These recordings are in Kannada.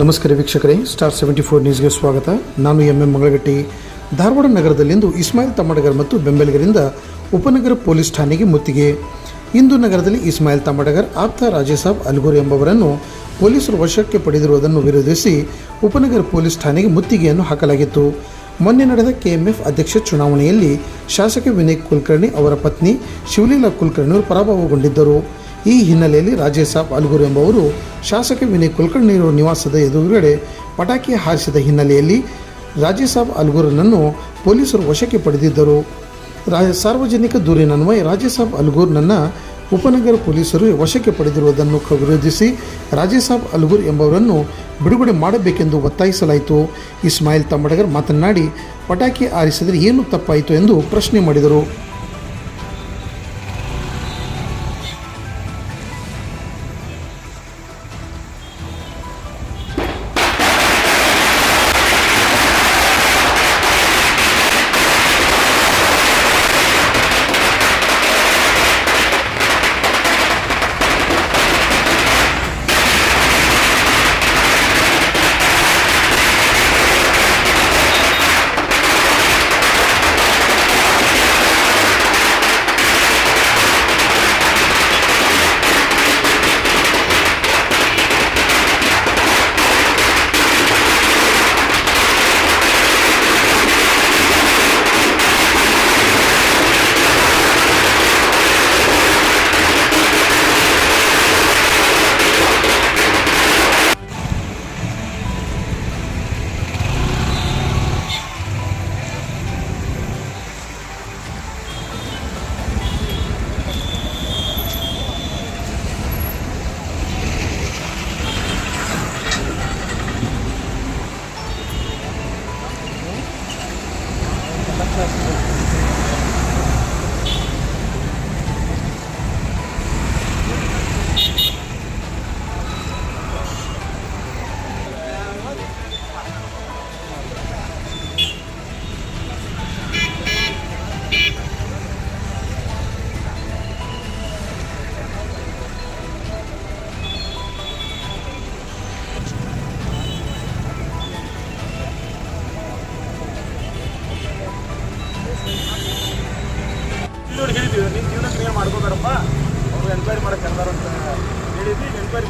ನಮಸ್ಕಾರ ವೀಕ್ಷಕರೇ ಸ್ಟಾರ್ ಸೆವೆಂಟಿ ಫೋರ್ ನ್ಯೂಸ್ಗೆ ಸ್ವಾಗತ. ನಾನು ಎಂ. ಎಂ. ಮಂಗಳಗಟ್ಟಿ. ಧಾರವಾಡ ನಗರದಲ್ಲಿಂದು ಇಸ್ಮಾಯಿಲ್ ತಮ್ಮಡಗರ್ ಮತ್ತು ಬೆಂಬಲಿಗರಿಂದ ಉಪನಗರ ಪೊಲೀಸ್ ಠಾಣೆಗೆ ಮುತ್ತಿಗೆ. ಇಂದು ನಗರದಲ್ಲಿ ಇಸ್ಮಾಯಿಲ್ ತಮ್ಮಡಗರ್, ಆಪ್ತ ರಾಜೇಸಾಬ್ ಅಲ್ಗೂರ್ ಎಂಬವರನ್ನು ಪೊಲೀಸರು ವಶಕ್ಕೆ ಪಡೆದಿರುವುದನ್ನು ವಿರೋಧಿಸಿ ಉಪನಗರ ಪೊಲೀಸ್ ಠಾಣೆಗೆ ಮುತ್ತಿಗೆಯನ್ನು ಹಾಕಲಾಗಿತ್ತು. ಮೊನ್ನೆ ನಡೆದ ಕೆಎಂಎಫ್ ಅಧ್ಯಕ್ಷ ಚುನಾವಣೆಯಲ್ಲಿ ಶಾಸಕ ವಿನಯ್ ಕುಲಕರ್ಣಿ ಅವರ ಪತ್ನಿ ಶಿವಲೀಲಾ ಕುಲಕರ್ಣಿಯವರು ಪರಾಭವಗೊಂಡಿದ್ದರು. ಈ ಹಿನ್ನೆಲೆಯಲ್ಲಿ ರಾಜೇಸಾಬ್ ಅಲ್ಗೂರ್ ಎಂಬವರು ಶಾಸಕ ವಿನಯ್ ಕುಲಕರ್ಣಿ ಅವರ ನಿವಾಸದ ಎದುರುಗಡೆ ಪಟಾಕಿ ಹಾರಿಸಿದ ಹಿನ್ನೆಲೆಯಲ್ಲಿ ರಾಜೇಸಾಬ್ ಅಲ್ಗೂರನನ್ನು ಪೊಲೀಸರು ವಶಕ್ಕೆ ಪಡೆದಿದ್ದರು. ರಾ, ಸಾರ್ವಜನಿಕ ದೂರಿನನ್ವಯ ರಾಜೇಸಾಬ್ ಅಲ್ಗೂರ್ನನ್ನು ಉಪನಗರ ಪೊಲೀಸರು ವಶಕ್ಕೆ ಪಡೆದಿರುವುದನ್ನು ವಿರೋಧಿಸಿ ವಿರೋಧಿಸಿ ರಾಜೇಸಾಬ್ ಅಲ್ಗೂರ್ ಎಂಬವರನ್ನು ಬಿಡುಗಡೆ ಮಾಡಬೇಕೆಂದು ಒತ್ತಾಯಿಸಲಾಯಿತು. ಇಸ್ಮಾಯಿಲ್ ತಮ್ಮಡಗರ್ ಮಾತನಾಡಿ, ಪಟಾಕಿ ಹಾರಿಸಿದರೆ ಏನು ತಪ್ಪಾಯಿತು ಎಂದು ಪ್ರಶ್ನೆ ಮಾಡಿದರು.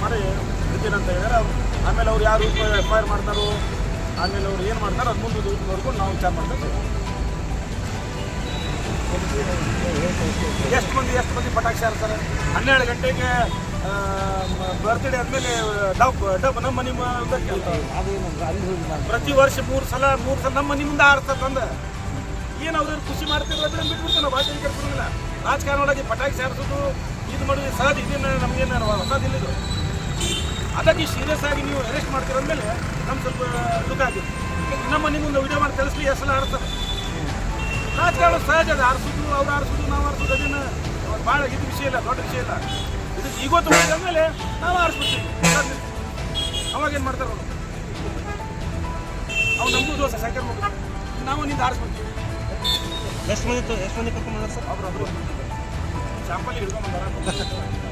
ಮಾಡಿ ಇದ್ದೀನಿ ಅಂತ ಹೇಳಿದಾರೆ ಆಮೇಲೆ ಅವ್ರು ಯಾರು ಎಫ್ ಐ ಆರ್ ಮಾಡ್ತಾರೋ, ಆಮೇಲೆ ಅವ್ರು ಏನು ಮಾಡ್ತಾರೋ ಅದು ಮುಂದೆ ನೋಡ್ಕೊಂಡು ನಾವು ವಿಚಾರ ಮಾಡ್ತೇವೆ ಎಷ್ಟು ಮಂದಿ ಎಷ್ಟು ಮಂದಿ ಪಟಾಕ್ಷಿ ಹಾರ್ತಾರೆ ಹನ್ನೆರಡು ಗಂಟೆಗೆ ಬರ್ತ್ಡೇ ಆದಮೇಲೆ, ಡಬ್ ಡಬ್ ನಮ್ಮ ಮನೆ ಮುಂದೆ ಕೇಳ್ತಾರೆ ಪ್ರತಿ ವರ್ಷ ಮೂರು ಸಲ ಮೂರು ಸಲ ನಮ್ಮ ಮನೆ ಮುಂದೆ ಹಾರ್ತಂದ ಏನು ಅವ್ರು ಖುಷಿ ಮಾಡ್ತಿರೋ ಅದನ್ನ ಬಿಟ್ಬಿಡ್ತಾನೆ ನಾವು ಭಾಷೆ ಕರ್ಕೊಂಡಿಲ್ಲ ರಾಜಕಾರಣ ಒಳಗೆ ಪಟಾಕಿ ಸಾರಿಸೋದು ಇದು ಮಾಡಿದ್ರೆ ಸಹಜ, ಇದೇನು ನಮಗೇನು ಹೊಸದಿಲ್ಲ ಇದು. ಅದಕ್ಕೆ ಸೀರಿಯಸ್ ಆಗಿ ನೀವು ಅರೆಸ್ಟ್ ಮಾಡ್ತಿರೋದ್ಮೇಲೆ ನಮ್ಗೆ ಸ್ವಲ್ಪ ದುಃಖ ಆಗಿದೆ ನಮ್ಮ ಮನೆ ಮುಂದೆ ವಿಡಿಯೋ ಮಾಡಿ ಕಳಿಸ್ಲಿ ಎಷ್ಟು ಸಲ ಆಡ್ತಾರೆ. ರಾಜಕಾರಣ ಸಹಜ ಅದು ಆರಿಸೋದು ಅವ್ರು ಆರಿಸೋದು ನಾವು ಆರಿಸೋದು ಅದನ್ನು ಭಾಳ ಇದು ವಿಷಯ ಇಲ್ಲ ದೊಡ್ಡ ವಿಷಯ ಇಲ್ಲ. ಇದು ಈಗೊತ್ತು ಮಾಡಿದ್ಮೇಲೆ ನಾವು ಆರಿಸ್ಬಿಡ್ತೀವಿ ಅವಾಗ ಏನು ಮಾಡ್ತಾರೆ ಅವರು? ಅವ್ರು ನಮಗೂ ಸೈಕಲ್ ಮಾಡ್ತಾರೆ ನಾವು ನಿಂದ ಆರಿಸ್ಬಿಡ್ತೀವಿ ಎಷ್ಟು ಮಂದಿ ಎಷ್ಟು ಮಂದಿ ಕರ್ಕೊಂಡು ಸರ್? ಅವ್ರು ಚಾಂಪಲ್ ಶಾಂಪಲ್ಲಿ ಹಿಡ್ಕೊಂಡು ತಗೋತಾರಲ್ಪ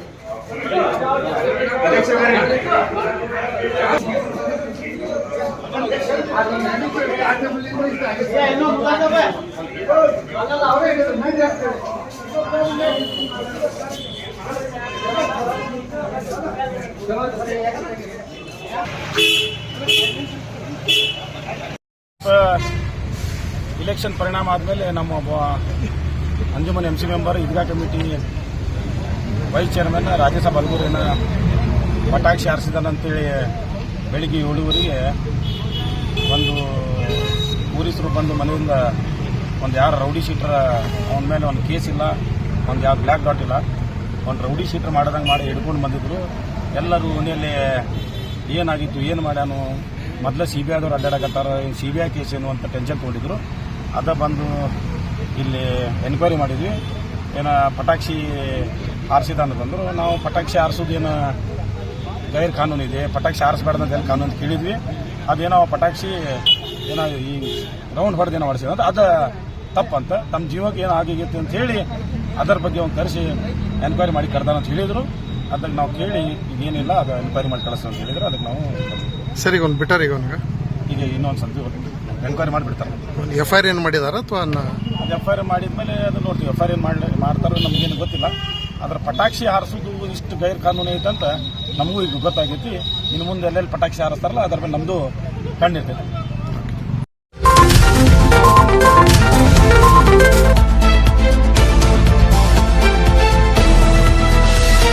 ಇಲೆಕ್ಷನ್ ಪರಿಣಾಮ ಆದಮೇಲೆ ನಮ್ಮ Anjuman M C member Idgah committee vice chairman Rajyasabha ಅಲ್ಗೂರಿನ ಪಟಾಕ್ಷಿ ಹಾರಿಸಿದಾನಂತೇಳಿ ಬೆಳಿಗ್ಗೆ ಏಳುವರೆಗೆ ಪೊಲೀಸರು ಬಂದು ಮನೆಯಿಂದ ಒಂದು ಯಾರು ರೌಡಿ ಶೀಟರ್, ಅವನ ಮೇಲೆ ಒಂದು ಕೇಸ್ ಇಲ್ಲ, ಒಂದು ಯಾವ ಬ್ಲ್ಯಾಕ್ ಡಾಟ್ ಇಲ್ಲ. ಒಂದು ರೌಡಿ ಶೀಟರ್ ಮಾಡೋದಂಗೆ ಮಾಡಿ ಹಿಡ್ಕೊಂಡು ಬಂದಿದ್ರು. ಎಲ್ಲರೂ ಮನೆಯಲ್ಲಿ ಏನಾಗಿತ್ತು, ಏನು ಮಾಡ್ಯಾನು? ಮೊದಲೇ ಸಿ ಬಿ ಐದವ್ರು ಅಡ್ಡಾಡಕತ್ತಾರ ಸಿ ಬಿ ಐ ಕೇಸ್ ಏನು ಅಂತ ಟೆನ್ಷನ್ ತೊಗೊಂಡಿದ್ರು. ಅದ ಬಂದು ಇಲ್ಲಿ ಎನ್ಕ್ವೈರಿ ಮಾಡಿದ್ವಿ. ಏನ ಪಟಾಕ್ಷಿ ಆರ್ಸಿದ ಅಂತ ಬಂದರು. ನಾವು ಪಟಾಕ್ಷಿ ಆರಿಸೋದು ಏನು ಗೈರ್ ಕಾನೂನು ಇದೆ ಪಟಾಕ್ಷಿ ಹಾರಿಸ್ಬಾರ್ದು ಅಂತ ಹೇಳಿ ಕಾನೂನು ಕೇಳಿದ್ವಿ. ಅದೇನೋ ಪಟಾಕ್ಷಿ ಏನೋ ಈ ರೌಂಡ್ ಹೊಡೆದು ಏನೋ ಅಂತ ಅದು ತಪ್ಪಂತ. ತಮ್ಮ ಜೀವಕ್ಕೆ ಏನೋ ಆಗಿತ್ತು ಅಂತ ಹೇಳಿ ಅದರ ಬಗ್ಗೆ ಒಂದು ಕರೆಸಿ ಎನ್ಕ್ವೈರಿ ಮಾಡಿ ಕರ್ದಾನ ಅಂತ ಹೇಳಿದ್ರು. ಅದಕ್ಕೆ ನಾವು ಕೇಳಿ ಈಗೇನಿಲ್ಲ ಅದು ಎನ್ಕ್ವೈರಿ ಮಾಡಿ ಕಳಿಸ್ ಅಂತ ಹೇಳಿದ್ರು. ಅದಕ್ಕೆ ನಾವು ಸರಿ ಒಂದು ಬಿಟ್ಟಾರ ಈಗ ಅವನಿಗೆ. ಈಗ ಇನ್ನೊಂದು ಸಂತಿ ಎನ್ಕ್ವೈರಿ ಮಾಡಿಬಿಡ್ತಾರೆ ಎಫ್ ಐ ಆರ್ ಏನು ಮಾಡಿದಾರ ಅಥವಾ ಅದು ಎಫ್ ಐ ಆರ್ ಮಾಡಿದ್ಮೇಲೆ ಅದು ನೋಡ್ತೀವಿ. ಎಫ್ ಐ ಆರ್ ಏನು ಮಾಡಿ ಮಾಡ್ತಾರೋ ನಮಗೇನು ಗೊತ್ತಿಲ್ಲ. ಅದರ ಪಟಾಕ್ಷಿ ಹಾರಿಸೋದು ಇಷ್ಟು ಗೈರ್ ಕಾನೂನು ಐತಂತ ನಮಗೂ ಈಗ ಗೊತ್ತಾಗೈತಿ. ಇನ್ನು ಮುಂದೆ ಎಲ್ಲೆಲ್ಲಿ ಪಟಾಕ್ಷಿ ಹಾರಿಸ್ತಾರಲ್ಲ ಅದ್ರ ಮೇಲೆ ನಮ್ಮದು ಕಣ್ಣಿರ್ತೈತಿ.